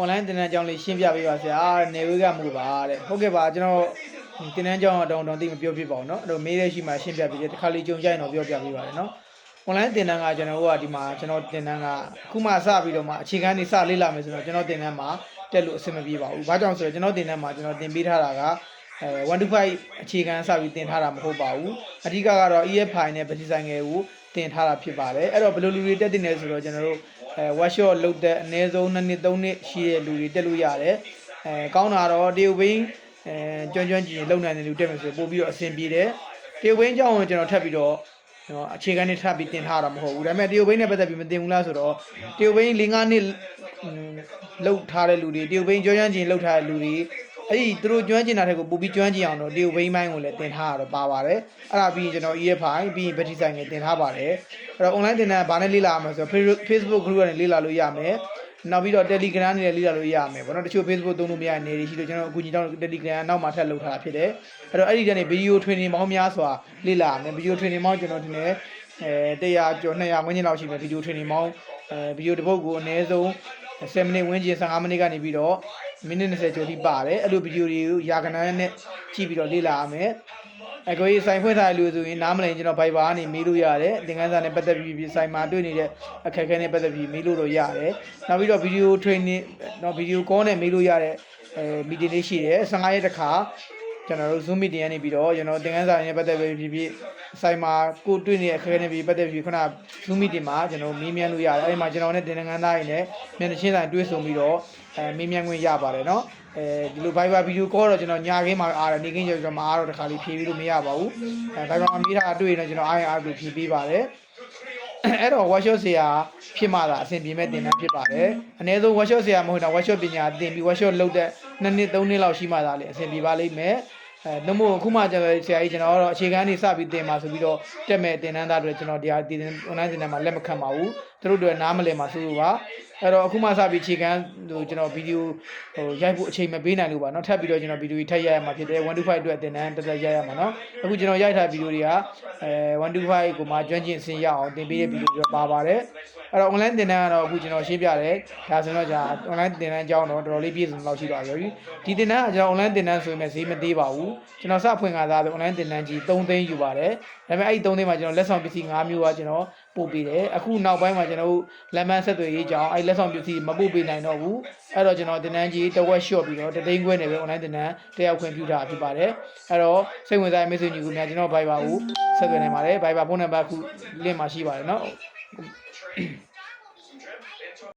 online တင်တန်းအကြောင်းလေးရှင်းပြပေးပါဆရာနေဝေးကမှုပါတဲ့ဟုတ်ကဲ့ပါကျွန်တော်တင်တန်းအကြောင်းအတောင်တောင်သိမပြောပြပါဘူးเนาะအဲ့တော့မေးရရှိမှရှင်းပြပေးတယ်တစ်ခါလေးကြုံကြရင်တော့ပြောပြပေးပါတယ်เนาะ online တင်တန်းကကျွန်တော်တို့ကဒီမှာကျွန်တော်တင်တန်းကအခုမှစပြီးတော့မှအခြေခံနေစလေ့လာမယ်ဆိုတော့ကျွန်တော်တင်တန်းမှာတက်လို့အဆင်မပြေပါဘူး။ဘာကြောင့်ဆိုတော့ကျွန်တော်တင်တန်းမှာကျွန်တော်တင်ပေးထားတာကအဲ1 to 5အခြေခံစပြီးတင်ထားတာမဟုတ်ပါဘူး။အဓိကကတော့ EFI နဲ့ Basic ဆိုင်ငယ်ကို တင်ထားတာဖြစ်ပါတယ်။အဲ့တော့ဘယ်လိုလူတွေတက်တင်လဲဆိုတော့ကျွန်တော်တို့အဲ workshop လုပ်တဲ့အနည်းဆုံး2နှစ်3နှစ်ရှိတဲ့လူတွေတက်လို့ရတယ်။အဲကောင်းတာတော့တရုတ်ဘင်းအဲကျွမ်းကျွမ်းကျင်ကျင်လုံနိုင်တဲ့လူတက်မယ်ဆိုပို့ပြီးတော့အဆင်ပြေတယ်။တရုတ်ဘင်းအကြောင်းကိုကျွန်တော်ထပ်ပြီးတော့နော်အခြေခံနဲ့ထပ်ပြီးတင်ထားတာမဟုတ်ဘူးဒါပေမဲ့တရုတ်ဘိန်းနဲ့ပတ်သက်ပြီးမတင်ဘူးလားဆိုတော့တရုတ်ဘိန်း၄၅နှစ်လောက်ထားတဲ့လူတွေတရုတ်ဘိန်းကျွမ်းကျွမ်းကျင်လောက်ထားတဲ့လူတွေ အဲ့ဒီသူတို့ကျွမ်းကျင်တာတဲ့ကိုပို့ပြီးကျွမ်းကျင်အောင်တော့တရုတ်ဘိန်းပိုင်းကိုလည်းတင်ထားရတော့ပါပါတယ်အဲ့ဒါပြီးရင်ကျွန်တော် EFI ပြီးရင် battery ဆိုင်ကိုတင်ထားပါတယ်အဲ့တော့ online တင်တဲ့ဘာနဲ့လေ့လာရမလဲဆိုတော့ Facebook group ကနေလေ့လာလို့ရမယ်နောက်ပြီးတော့ Telegram နဲ့လေ့လာလို့ရမယ်ပေါ့နော်တချို့ Facebook သုံးလို့မရတဲ့နေတွေရှိလို့ကျွန်တော်အခုညီတော့ Telegram နောက်မှထပ်လုပ်ထားတာဖြစ်တယ်အဲ့တော့အဲ့ဒီကနေ video training ပေါင်းများစွာလေ့လာရမယ် video training ပေါင်းကျွန်တော်ဒီနေ့အဲ100ကျော်200ဝန်းကျင်လောက်ရှိမယ် video training ပေါင်းအဲ video တစ်ပုဒ်ကိုအနည်းဆုံး10မိနစ်ဝန်းကျင်15မိနစ်ကနေပြီးတော့ မိနစ်20ကျော်ထိပါတယ်အဲ့လို video တွေကိုရာခဏနဲ့ကြည့်ပြီးတော့လေ့လာရမယ်အကိုကြီးစိုင်ဖွင့်ထားလို့ဆိုရင်နားမလည်ကျွန်တော် Viber ကနေမေးလို့ရတယ်သင်ခန်းစာနဲ့ပတ်သက်ပြီးစိုင်မှာတွေ့နေတဲ့အခက်အခဲနဲ့ပတ်သက်ပြီးမေးလို့တော့ရတယ်နောက်ပြီးတော့ video training တော့ video call နဲ့မေးလို့ရတဲ့အဲ meeting လေးရှိတယ်15ရက်တစ်ခါ ကျွန်တော်တို့ Zoom meeting ကနေပြီးတော့ကျွန်တော်သင်ခန်းစာရင်းနဲ့ပတ်သက်ပြီးဖြစ်ဖြစ်ဆိုင်မှာကိုတွေ့နေတဲ့အခက်အခဲတွေပြီးပတ်သက်ပြီးခုန Zoom meeting မှာကျွန်တော်မေးမြန်းလို့ရတယ်အဲဒီမှာကျွန်တော်နဲ့သင်ခန်းသားရင်းနဲ့မျက်နှာချင်းဆိုင်တွေ့ဆုံပြီးတော့အဲမေးမြန်းခွင့်ရပါတယ်နော်အဲဒီလို Viber video call တော့ကျွန်တော်ညာခင်းမှာအားတယ်နေခင်းကျတော့မအားတော့တခါလေးဖြေပြီးလို့မရပါဘူးအဲ Viber မှာမေးတာတွေ့ရင်တော့ကျွန်တော် IR ကိုဖြေပေးပါတယ်အဲ့တော့ workshop ဆရာဖြစ်မှသာအဆင်ပြေမဲ့သင်တန်းဖြစ်ပါတယ်။အနည်းဆုံး workshop ဆရာမဟုတ်တာ workshop ပညာသင်ပြီး workshop လုပ်တဲ့နှစ်နှစ်သုံးနှစ်လောက်ရှိမှသာလေအဆင်ပြေပါလိမ့်မယ်။ အဲနှမို့အခုမှကျတော့ဆရာကြီးကျွန်တော်ကတော့အခြေခံနေစပြီးသင်ပါဆိုပြီးတော့တက်မဲ့သင်တန်းသားတွေကျွန်တော်တရားဒီ online သင်တန်းမှာလက်မခံပါဘူး။ သူတို့တွေနားမလည်မှာဆိုလို့ပါ။အဲ့တော့အခုမှစပြီးအခြေခံဟိုကျွန်တော်ဗီဒီယိုဟိုရိုက်ဖို့အချိန်မပေးနိုင်လို့ပါเนาะထပ်ပြီးတော့ကျွန်တော်ဗီဒီယိုကြီးထပ်ရိုက်ရမှာဖြစ်တယ်1 to 5အတွက်သင်တန်းတက်တက်ရိုက်ရမှာเนาะအခုကျွန်တော်ရိုက်ထားဗီဒီယိုတွေကအဲ1 to 5ကိုမှကျွမ်းကျင်ဆင်ရအောင်သင်ပေးတဲ့ဗီဒီယိုတွေပါပါတယ်အဲ့တော့ online သင်တန်းကတော့အခုကျွန်တော်ရှင်းပြတယ်ဒါဆိုတော့じゃ online သင်တန်းအကြောင်းတော့တော်တော်လေးပြည့်စုံလောက်ရှိပါပြီဒီသင်တန်းကကျွန်တော် online သင်တန်းဆိုရင်ဈေးမသေးပါဘူးကျွန်တော်စဖွင့်ခါသားဆို online သင်တန်းကြီး3သိန်းယူပါတယ်ဒါပေမဲ့အဲ့ဒီ3သိန်းမှာကျွန်တော်လက်ဆောင်ပစ္စည်း5မျိုးကကျွန်တော် ပို့ပေးတယ်အခုနောက်ပိုင်းမှာကျွန်တော်တို့လက်မှတ်ဆက်သွယ်ရေးကြောင်းအဲ့လက်ဆောင်ပစ္စည်းမပို့ပေးနိုင်တော့ဘူးအဲ့တော့ကျွန်တော်သင်တန်းကြီးတစ်ဝက် short ပြီးတော့တသိန်းခွဲနေပဲ online သင်တန်းတက်ရောက်ခွင့်ပြုတာဖြစ်ပါတယ်အဲ့တော့စိတ်ဝင်စားတဲ့မိတ်ဆွေညီကိုများကျွန်တော် Viber ကိုဆက်သွယ်နိုင်ပါတယ် Viber ဖုန်းနံပါတ်ခု link မှာရှိပါတယ်เนาะ